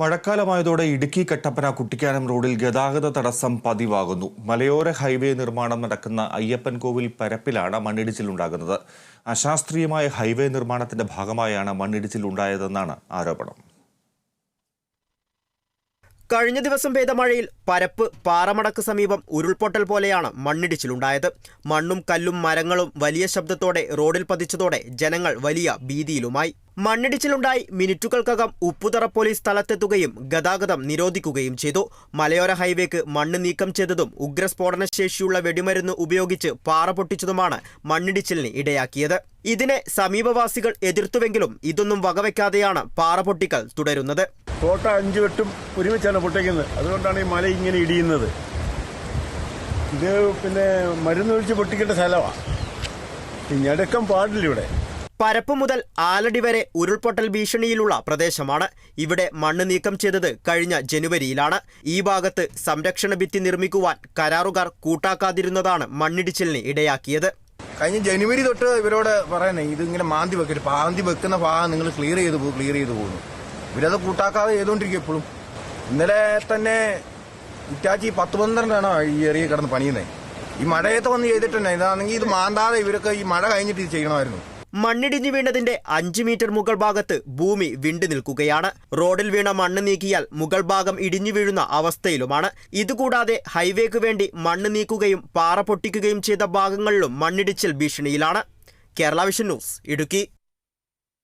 മഴക്കാലമായതോടെ ഇടുക്കി കട്ടപ്പന കുട്ടിക്കാനം റോഡിൽ ഗതാഗത തടസ്സം പതിവാകുന്നു. മലയോര ഹൈവേ നിർമ്മാണം നടക്കുന്ന അയ്യപ്പൻകോവിൽ പരപ്പിലാണ് മണ്ണിടിച്ചിലുണ്ടാകുന്നത്. അശാസ്ത്രീയമായ ഹൈവേ നിർമ്മാണത്തിന്റെ ഭാഗമായാണ് മണ്ണിടിച്ചിലുണ്ടായതെന്നാണ് ആരോപണം. കഴിഞ്ഞ ദിവസം പെയ്ത മഴയിൽ പരപ്പ് പാറമടക്ക് സമീപം ഉരുൾപൊട്ടൽ പോലെയാണ് മണ്ണിടിച്ചിലുണ്ടായത്. മണ്ണും കല്ലും മരങ്ങളും വലിയ ശബ്ദത്തോടെ റോഡിൽ പതിച്ചതോടെ ജനങ്ങൾ വലിയ ഭീതിയിലുമായി. മണ്ണിടിച്ചിലുണ്ടായി മിനിറ്റുകൾക്കകം ഉപ്പുതറ പോലീസ് സ്ഥലത്തെത്തുകയും ഗതാഗതം നിരോധിക്കുകയും ചെയ്തു. മലയോര ഹൈവേക്ക് മണ്ണ് നീക്കം ചെയ്തതും ഉഗ്രസ്ഫോടന ശേഷിയുള്ള വെടിമരുന്ന് ഉപയോഗിച്ച് പാറ പൊട്ടിച്ചതുമാണ് മണ്ണിടിച്ചിലിന് ഇടയാക്കിയത്. ഇതിനെ സമീപവാസികൾ എതിർത്തുവെങ്കിലും ഇതൊന്നും വകവയ്ക്കാതെയാണ് പാറ പൊട്ടിക്കൽ തുടരുന്നത്. കോട്ട അഞ്ച് വെട്ടും ഒരുമിച്ചാണ് പൊട്ടിക്കുന്നത്. അതുകൊണ്ടാണ് ഈ മല ഇങ്ങനെ ഇടിയുന്നത്. ഇത് പിന്നെ മരുന്ന് ഒഴിച്ച് പൊട്ടിക്കേണ്ട സ്ഥലമാണ് ഈ ഞടുക്കം പാടില്ല ഇവിടെ. പരപ്പ് മുതൽ ആലടി വരെ ഉരുൾപൊട്ടൽ ഭീഷണിയിലുള്ള പ്രദേശമാണ് ഇവിടെ മണ്ണ് നീക്കം ചെയ്തത് കഴിഞ്ഞ ജനുവരിയിലാണ്. ഈ ഭാഗത്ത് സംരക്ഷണ ഭിത്തി നിർമ്മിക്കുവാൻ കരാറുകാർ കൂട്ടാക്കാതിരുന്നതാണ് മണ്ണിടിച്ചിലിന് ഇടയാക്കിയത്. കഴിഞ്ഞ ജനുവരി തൊട്ട് ഇവരോട് പറയുന്നത് ഇത് ഇങ്ങനെ മാന്തി വെക്കരുത് മാന്തി വെക്കുന്ന ഭാഗം നിങ്ങൾ ക്ലിയർ ചെയ്തു പോകും ക്ലിയർ ചെയ്തു പോകുന്നു ഇവരത് കൂട്ടാക്കാതെ ചെയ്തുകൊണ്ടിരിക്കും എപ്പോഴും ഇന്നലെ തന്നെ ഇറ്റാച്ചി പത്ത് പന്ത്രണ്ടാണ് ഈ ഏറിയ കിടന്ന് പണിയുന്നത് ഈ മഴയത്ത് വന്ന് ചെയ്തിട്ടുണ്ട്. ഇതാണെങ്കിൽ ഇത് മാന്താതെ ഇവരൊക്കെ ഈ മഴ കഴിഞ്ഞിട്ട് ഇത് ചെയ്യണമായിരുന്നു. മണ്ണിടിഞ്ഞു വീണതിന്റെ അഞ്ച് മീറ്റർ മുകൾ ഭാഗത്ത് ഭൂമി വിണ്ടു നിൽക്കുകയാണ്. റോഡിൽ വീണ മണ്ണ് നീക്കിയാൽ മുകൾ ഭാഗം ഇടിഞ്ഞു വീഴുന്ന അവസ്ഥയിലുമാണ്. ഇതുകൂടാതെ ഹൈവേക്ക് വേണ്ടി മണ്ണ് നീക്കുകയും പാറ പൊട്ടിക്കുകയും ചെയ്ത ഭാഗങ്ങളിലും മണ്ണിടിച്ചിൽ ഭീഷണിയിലാണ്. Kerala vision news Idukki.